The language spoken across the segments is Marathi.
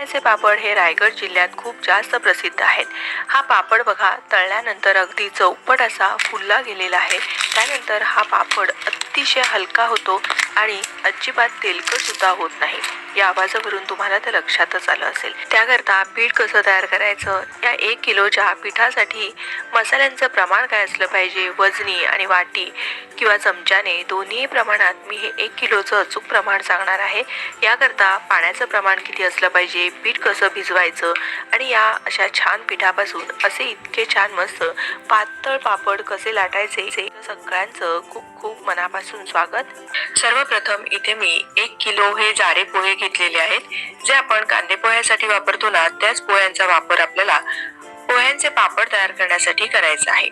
पोह्याचे पापड हे रायगड जिल्ह्यात खूप जास्त प्रसिद्ध आहेत. हा पापड बघा तळल्यानंतर अगदी चौपट असा फुलला गेलेला आहे. त्यानंतर हा पापड अतिशय हलका होतो. आणि अजिबात तेलकट सुद्धा होत नाही. या आवाजावरून तुम्हाला तर लक्षातच आलं असेल. त्याकरता पीठ कसं तयार करायचं? या एक किलोच्या पिठासाठी मसाल्यांचं प्रमाण काय असलं पाहिजे? वजनी आणि वाटी किंवा चमच्याने दोन्ही प्रमाणात मी हे एक किलोचं अचूक प्रमाण सांगणार आहे. याकरता पाण्याचं प्रमाण किती असलं पाहिजे? पीठ कसं भिजवायचं? आणि या अशा छान पिठापासून असे इतके छान मस्त पातळ पापड कसे लाटायचे? ते सगळ्यांचं खूप खूप मनापासून स्वागत. सर्वप्रथम इथे मी एक किलो हे जाडे पोहे घेतलेले आहेत जे आपण कांदे पोह्यासाठी वापरतो ना त्याच पोह्यांचा वापर आपल्याला पोह्यांचे पापड तयार करण्यासाठी करायचा आहे.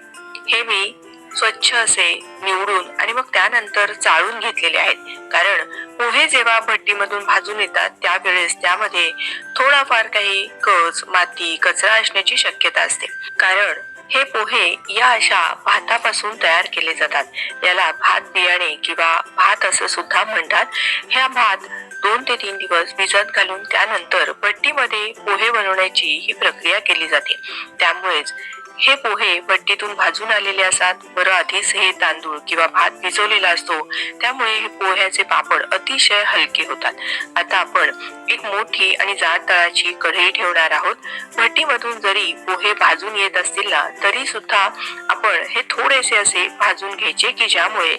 हे मी स्वच्छ असे निवडून आणि मग त्यानंतर चाळून घेतलेले आहेत. कारण पोहे जेव्हा भट्टीमधून भाजून येतात त्यावेळेस त्यामध्ये थोडाफार काही कच माती कचरा असण्याची शक्यता असते. कारण हे पोहे या अशा भातापासून तयार केले जातात. याला भात बियाणे किंवा भात असं सुद्धा म्हणतात. ह्या भात दोन ते तीन दिवस भिजत घालून त्यानंतर भट्टीमध्ये पोहे बनवण्याची ही प्रक्रिया केली जाते. त्यामुळेच हे पोहे भट्टीतून भाजून आलेले असतात. बरं आधीच हे तांदूळ किंवा भात भिजवलेला असतो. त्यामुळे हे पोह्याचे पापड अतिशय हलके होतात. आता आपण एक मोठी आणि जाड तळाची कढई ठेवणार आहोत. भट्टीमधून जरी पोहे भाजून येत असतील ना तरी सुद्धा आपण हे थोडेसे असे भाजून घ्यायचे की ज्यामुळे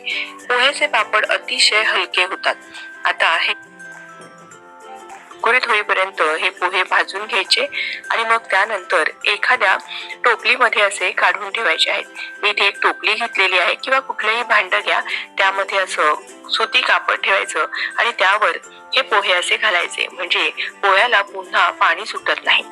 पोह्याचे पापड अतिशय हलके होतात. आता हे कुरकुरीत होईपर्यंत हे पोहे भाजून घ्यायचे आणि मग त्यानंतर एखाद्या टोपलीमध्ये असे काढून ठेवायचे आहेत. मी इथे एक टोपली घेतलेली आहे किंवा कुठलंही भांड घ्या त्यामध्ये असं सुती कापड ठेवायचं आणि त्यावर हे पोहे असे घालायचे. म्हणजे पोह्याला पुन्हा पाणी सुटत नाही.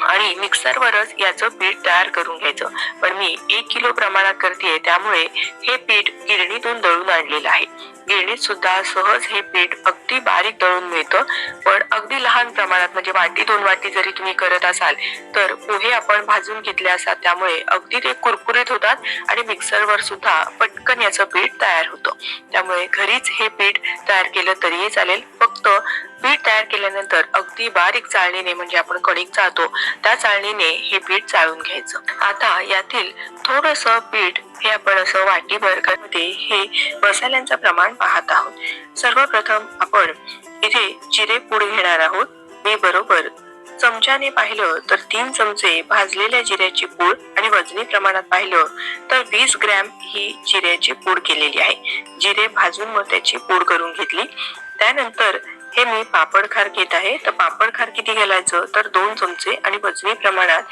आणि मिक्सरवरच याचं पीठ तयार करून घ्यायचं. पण मी एक किलो प्रमाणात करते त्यामुळे हे पीठ गिरणीतून दळून आणलेलं आहे. घेणे सुद्धा सहज हे पीठ अगदी बारीक दळून मिळतं. पण अगदी लहान प्रमाणात म्हणजे वाटी दोन वाटी जरी तुम्ही करत असाल तर पोहे आपण भाजून घेतले असतात. त्यामुळे अगदी ते कुरकुरीत होतात आणि मिक्सरवर सुद्धा पटकन याचं पीठ तयार होतं. त्यामुळे घरीच हे पीठ तयार केलं तरीही चालेल. फक्त पीठ तयार केल्यानंतर अगदी बारीक चाळणीने म्हणजे आपण कणिक चाळतो त्या चाळणीने हे पीठ चाळून घ्यायचं. आता यातील थोडस पीठ हे आपण असं वाटी बर्गरमध्ये हे मसाल्यांचं प्रमाण पाहत आहोत. सर्वप्रथम आपण इथे जिरे पूड घेणार आहोत. मी बरोबर चमच्याने पाहिलं तर तीन चमचे भाजलेल्या जिऱ्याची पूड आणि वजनी प्रमाणात पाहिलं तर वीस ग्रॅम ही जिऱ्याची पूड केलेली आहे. जिरे भाजून मग त्याची पूड करून घेतली. त्यानंतर हे मी पापड खार घेत आहे. तर पापड खार किती घालायचं? तर दोन चमचे आणि वजनी प्रमाणात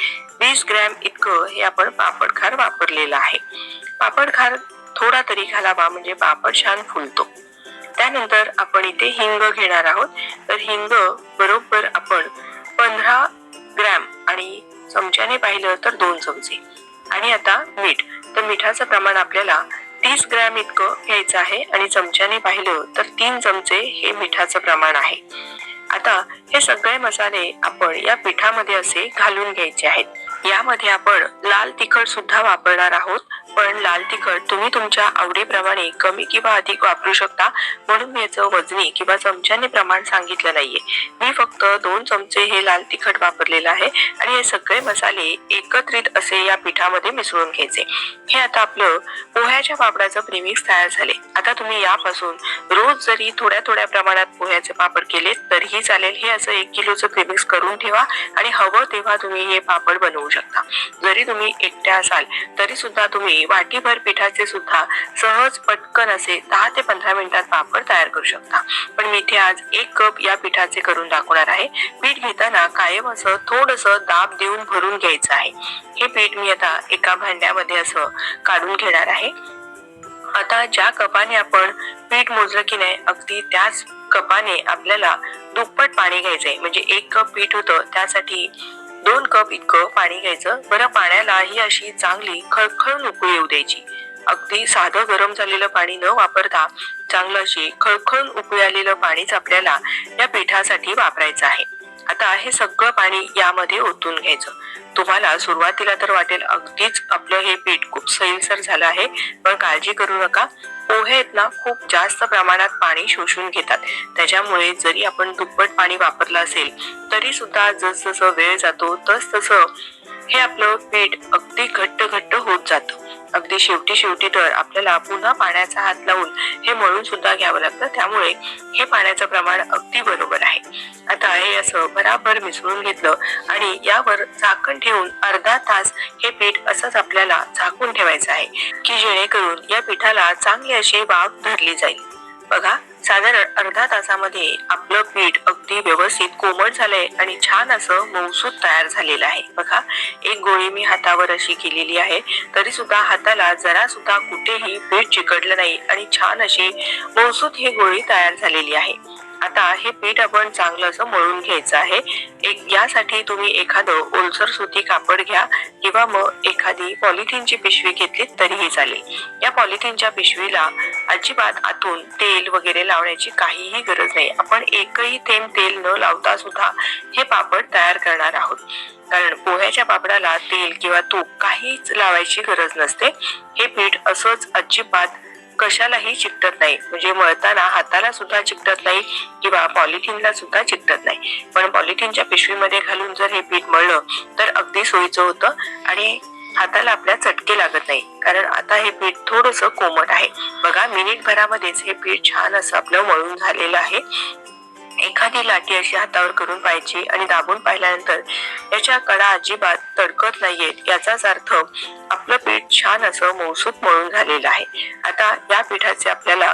वीस ग्रॅम इतकं हे आपण पापड खार वापरलेलं आहे. पापड खार थोडा तरी घालावा म्हणजे पापड छान फुलतो. त्यानंतर आपण इथे हिंग घेणार आहोत. तर हिंग बरोबर आपण पंधरा ग्रॅम आणि चमच्याने पाहिलं तर दोन चमचे. आणि आता मीठ. तर मिठाचं प्रमाण आपल्याला तीस ग्रॅम इतकं घ्यायचं आहे आणि चमच्याने पाहिलं तर तीन चमचे हे मिठाचं प्रमाण आहे. आता हे सगळे मसाले आपण या पिठामध्ये असे घालून घ्यायचे आहेत. यामध्ये आपण लाल तिखट सुद्धा वापरणार आहोत. पण लाल तिखट तुम्ही तुमच्या आवडीप्रमाणे कमी किंवा अधिक वापरू शकता. म्हणून मी याचं वजनी किंवा चमच्याने प्रमाण सांगितलं नाहीये. मी फक्त दोन चमचे हे लाल तिखट वापरलेलं आहे आणि हे सगळे मसाले एकत्रित असे या पिठामध्ये मिसळून घ्यायचे. हे आता आपलं पोह्याच्या पापडाचं प्रेमिक्स तयार झाले. आता तुम्ही यापासून रोज जरी थोड्या थोड्या प्रमाणात पोह्याचे पापड केले तरीही चालेल. हे असं एक किलोचं प्रेमिक्स करून ठेवा आणि हवं तेव्हा तुम्ही हे पापड बनवू शकता. जरी तुम्ही एकट्या असाल तरी सुद्धा तुम्ही वाटीभर पिठाचे सुद्धा सहज पटकन असे दहा ते पंधरा मिनिटात पापड तयार करू शकता. पण मी इथे आज एक कप या पिठाचे करून दाखवणार आहे. पीठ घेताना कायम असं थोडस दाब देऊन भरून घ्यायचं आहे. हे पीठ मी आता एका भांड्यामध्ये असं काढून घेणार आहे. आता ज्या कपाने आपण पीठ मोजलं की नाही अगदी त्याच कपाने आपल्याला दुप्पट पाणी घ्यायचंय. म्हणजे एक कप पीठ होतं त्यासाठी दोन कप इतकं पाणी घ्यायचं. बरं पाण्याला ही अशी चांगली खळखळ उकळी येऊ द्यायची. अगदी साधं गरम झालेलं पाणी न वापरता चांगलं अशी खळखळून उकळी आलेलं पाणीच आपल्याला या पिठासाठी वापरायचं आहे. आता हे सगळं पाणी यामध्ये ओतून घ्यायचं. तुम्हाला सुरुवातीला तर वाटेल अगदीच आपलं हे पीठ खूप सैलसर झालं आहे पण काळजी करू नका. पोहे आहेत ना खूप जास्त प्रमाणात पाणी शोषून घेतात. त्याच्यामुळे जरी आपण दुप्पट पाणी वापरलं असेल तरी सुद्धा जसजसं वेळ जातो तस तसं हे आपलं पीठ अगदी घट्ट घट्ट होत जातं. अगदी शेवटी शेवटी तर आपल्याला पुन्हा पाण्याचा हात लावून हे मळून सुद्धा घ्यावं लागतं. त्यामुळे हे पाण्याचं प्रमाण अगदी बरोबर आहे. आता हे असं बराबर मिसळून घेतलं आणि यावर झाकण ठेवून अर्धा तास हे पीठ असंच आपल्याला झाकून ठेवायचं आहे की जेणेकरून या पिठाला चांगली अशी वाफ धरली जाईल. बघा साधारण अर्धा तासामध्ये आपलं पीठ अगदी व्यवस्थित कोमट झालंय आणि छान असं मऊसूत तयार झालेलं आहे. बघा एक गोळी मी हातावर अशी केलेली आहे. तरी सुद्धा हाताला जरा सुद्धा कुठेही पीठ चिकटलं नाही आणि छान अशी मऊसूत ही गोळी तयार झालेली आहे. आता हे पीठ आपण चांगलं असं मळून घ्यायचं आहे. एक यासाठी तुम्ही एखादं ओलसर सुती कापड घ्या किंवा मग एखादी पॉलिथिनची पिशवी घेतली तरीही चालेल. या पॉलिथिनच्या पिशवीला अजिबात आतून तेल वगैरे लावण्याची काहीही गरज नाही. आपण एकही थेंब तेल न लावता सुद्धा हे पापड तयार करणार आहोत. कारण पोह्याच्या पापडाला तेल किंवा तूप काहीच लावायची गरज नसते. हे पीठ असंच अजिबात कशालाही चिकटत नाही. म्हणजे मळताना हाताला सुद्धा चिकटत नाही किंवा पॉलिथिनला सुद्धा चिकटत नाही. पण पॉलिथिनच्या पिशवीमध्ये घालून जर हे पीठ मळलं तर अगदी सोयीचं होतं आणि हाताला आपल्या चटके लागत नाही. कारण आता हे पीठ थोडस कोमट आहे. बघा मिनिट भरामध्येच हे पीठ छान असं आपलं मळून झालेलं आहे. एखादी लाठी अशी हातावर करून पाहायची आणि दाबून पाहिल्यानंतर याच्या कडा अजिबात तडकत नाहीयेत. याचाच अर्थ आपलं पीठ छान असं मौसूत मळून झालेलं आहे. आता या पिठाचे आपल्याला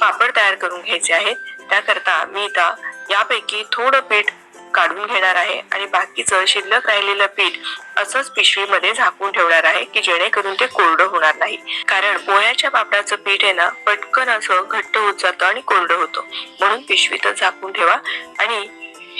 पापड तयार करून घ्यायचे आहेत. त्याकरता मी इथं यापैकी थोडं पीठ काढून घेणार आहे आणि बाकीचं शिल्लक राहिलेलं पीठ असंच पिशवीमध्ये झाकून ठेवणार आहे की जेणेकरून ते कोरडं होणार नाही. कारण पोह्याच्या पापडाचं पीठ आहे ना पटकन असं घट्ट होत जातं आणि कोरडं होतं. म्हणून पिशवीतच झाकून ठेवा आणि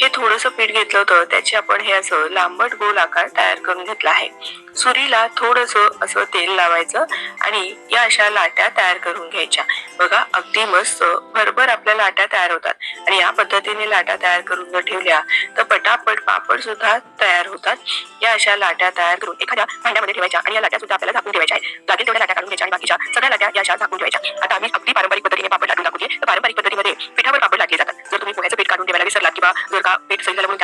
हे थोडस पीठ घेतलं होतं. त्याचे आपण हे असं लांबट गोल आकार तयार करून घेतला आहे. सुरीला थोडस असं तेल लावायचं आणि या अशा लाट्या तयार करून घ्यायच्या. बघा अगदी मस्त भरभर आपल्या लाट्या तयार होतात. आणि या पद्धतीने लाटा तयार करून जर ठेवल्या तर पटापट पापड सुद्धा तयार होतात. या अशा लाट्या तयार करून एखाद्या भांड्यामध्ये ठेवायच्या आणि या लाट्या सुद्धा आपल्याला झाकून ठेवायच्या आहेत. लागेल तेवढ्या लाट्या काढून घ्यायच्या आणि बाकीच्या सगळ्या लाट्या या अशा झाकून ठेवायच्या. आता आम्ही अगदी पारंपरिक पद्धतीने पापड लाटून दाखवते. तर पारंपरिक पद्धतीमध्ये पिठावर पापड लाटले जातात. 26 de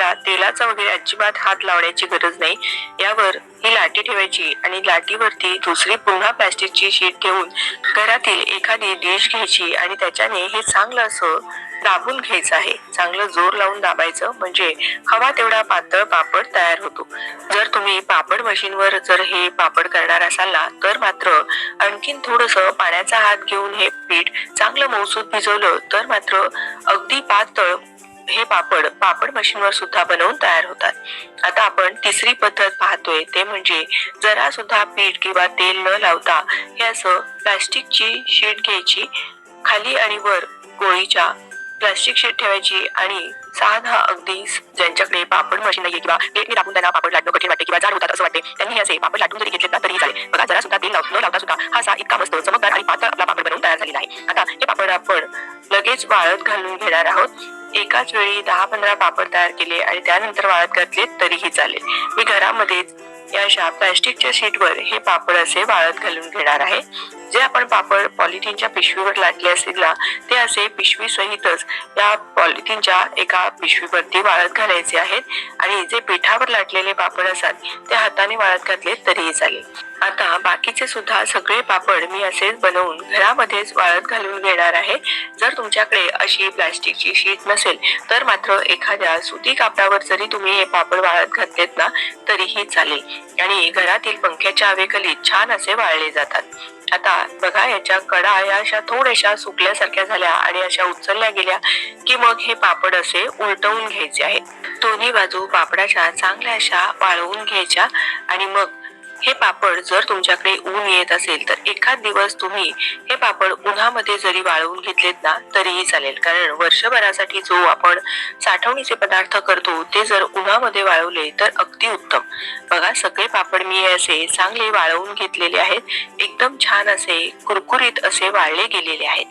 आहे तेलाचा वगैरे अजिबात हात लावण्याची गरज नाही. यावर ही लाटी ठेवायची आणि लाटीवरती दुसरी पुन्हा प्लास्टिकची शीट ठेवून घरातील एखादी डिश घ्यायची आणि त्याच्याने हे चांगलं असं दाबून घ्यायचं आहे. चांगलं जोर लावून दाबायचं म्हणजे हवा तेवढा पातळ पापड तयार होतो. जर तुम्ही पापड मशीनवर जर हे पापड करणार असाल ना तर मात्र आणखीन थोडस पाण्याचा हात घेऊन हे पीठ चांगलं मौसूद भिजवलं तर मात्र अगदी पातळ हे पापड पापड मशीनवर सुद्धा बनवून तयार होतात. आता आपण तिसरी पद्धत पाहतोय ते म्हणजे जरा सुद्धा पीठ किंवा तेल न लावता हे असं प्लास्टिकची शीट घ्यायची. खाली आणि वर गोळीच्या प्लास्टिक शीट ठेवायची आणि साध अगदी ज्यांच्याकडे पापड मशीन नाहीये किंवा प्लेटने टाकून त्यांना पापड लाटणं कठीण वाटते किंवा जाड होतात असं वाटते त्यांनी हे असे पापड लाटून जरी घेतले तरी तरीही चालेल. बघा जरा सुद्धा तेल न लावता सुद्धा हा असा इतका मस्त चमकदार आणि पातळ आपला पापड बनवून तयार झालेला आहे. आता हे पापड आपण लगेच वाळत घालून घेणार आहोत. एकाच वेळी दहा पंधरा पापड तयार केले आणि त्यानंतर वाळत घातले तरीही चालेल. मी घरामध्येच या अशा प्लॅस्टिकच्या शीटवर हे पापड असे वाळत घालून घेणार आहे. जे आपण पापड पॉलिथिनच्या पिशवीवर लाटले असतील ते असे पिशवी सहितच या पॉलिथिनच्या एका पिशवीवरती वाळत घालायचे आहेत. आणि जे पिठावर लाटलेले पापड असतात ते हाताने वाळत घातले तरीही चालेल. आता बाकीचे सुद्धा सगळे पापड मी असेच बनवून घरामध्येच वाळत घालून घेणार आहे. जर तुमच्याकडे अशी प्लास्टिकची शीट नसेल तर मात्र एखाद्या सुती कापडावर जरी तुम्ही हे पापड वाळत घातलेत ना तरीही चालेल. आणि घरातील पंख्याच्या हवेखाली छान असे वाळले जातात. आता बघा याच्या कडा या अशा थोड्याशा सुकल्यासारख्या झाल्या आणि अशा उचलल्या गेल्या की मग हे पापड असे उलटवून घ्यायचे आहेत. दोन्ही बाजू पापडाच्या चांगल्या अशा वाळवून घ्यायच्या आणि मग हे पापड जर तुमच्याकडे ऊन येत असेल तर एखाद दिवस तुम्ही हे पापड उन्हामध्ये जरी वाळवून घेतलेत ना तरीही चालेल. कारण वर्षभरासाठी जो आपण साठवणीचे पदार्थ करतो ते जर उन्हामध्ये वाळवले तर अगदी उत्तम. बघा सगळे पापड मी असे चांगले वाळवून घेतलेले आहेत. एकदम छान असे कुरकुरीत असे वाळले गेलेले आहेत.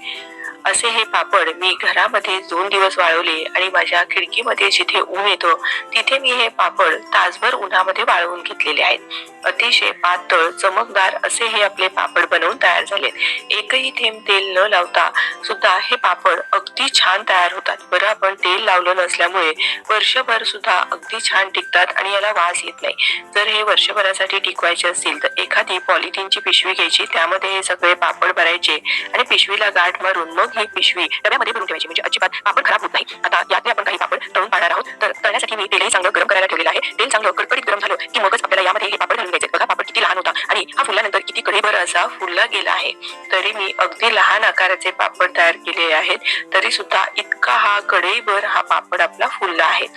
असे हे पापड मी घरामध्ये दोन दिवस वाळवले आणि माझ्या खिडकीमध्ये जिथे ऊन येतो तिथे मी हे पापड तासभर उन्हामध्ये वाळवून घेतलेले आहेत. अतिशय पातळ चमकदार असे हे आपले पापड बनवून तयार झालेत. एकही थेंब तेल न लावता सुद्धा हे पापड अगदी छान तयार होतात. बरं आपण तेल लावलं नसल्यामुळे वर्षभर सुद्धा अगदी छान टिकतात आणि याला वास येत नाही. जर हे वर्षभरासाठी टिकवायचे असतील तर एखादी पॉलिथिनची पिशवी घ्यायची त्यामध्ये हे सगळे पापड भरायचे आणि पिशवीला गाठ मारून मग ही पिशवी डब्यामध्ये भरून ठेवायची. म्हणजे अजिबात पापड खराब होत नाही. आता यातले आपण काही पापड तळून पाहणार आहोत. तर तळण्यासाठी मी तेलही चांगलं गरम करायला ठेवलेलं आहे. तेल चांगलं कडकडीत गरम झालं की मगच आपल्याला यामध्ये हे पापड घालून घ्यायचे. बघा पापड किती लहान होता. आणि हा फुलल्यानंतर किती कडेभर असा फुलला गेला आहे. तरी मी अगदी लहान आकाराचे पापड तयार केले आहेत. तरी सुद्धा इतका हा कडेभर हा पापड आपला फुलला आहे.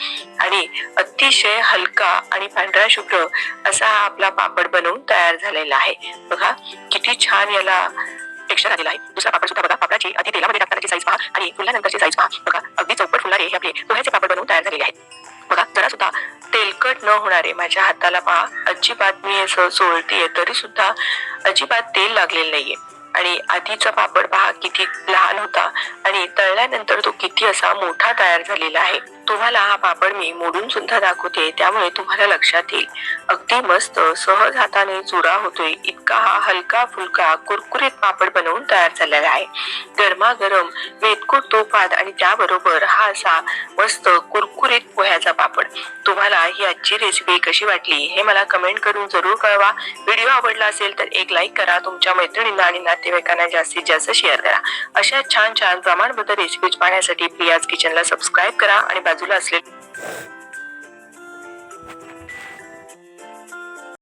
आणि अतिशय हलका आणि पांढरा शुभ्र असा हा आपला पापड बनवून तयार झालेला आहे. बघा किती छान याला टेक्स्चर आलेला आहे. दुसरा पापड सुद्धा बघा पापडाची आधी तेलामध्ये टाकतानाची साईज पहा आणि फुलल्यानंतरची साईज पहा. बघा अगदी चौपट फुलणारे हे आपले पोह्याचे पापड बनवून तयार झालेले आहेत. बघा जरा सुद्धा तेलकट न होणारे माझ्या हाताला पहा. अजिबात मी असं चोळतीये तरी सुद्धा अजिबात तेल लागलेलं नाहीये. आणि आधीचा पापड पहा किती लहान होता. आणि तळल्यानंतर तो किती असा मोठा तयार झालेला आहे. तुम्हाला हा पापड मी मोडून सुद्धा दाखवते त्यामुळे तुम्हाला लक्षात येईल. अगदी मस्त सहज हाताने चुरा होतोय. इतका हा हलका फुलका कुरकुरीत पापड बनवून तयार झालेला आहे. गरमागरम वेदकूट तुपात आणि त्याबरोबर हा असा मस्त कुरकुरीत पोह्याचा पापड. तुम्हाला ही आजची रेसिपी कशी वाटली हे मला कमेंट करून जरूर कळवा. व्हिडिओ आवडला असेल तर एक लाईक करा तुमच्या मैत्रिणींना आणि नातेवाईकांना जास्तीत जास्त शेअर करा. अशा छान छान प्रमाणबद्ध रेसिपीज पाहण्यासाठी प्रियाज किचनला सबस्क्राईब करा आणि তাজুল আসলেন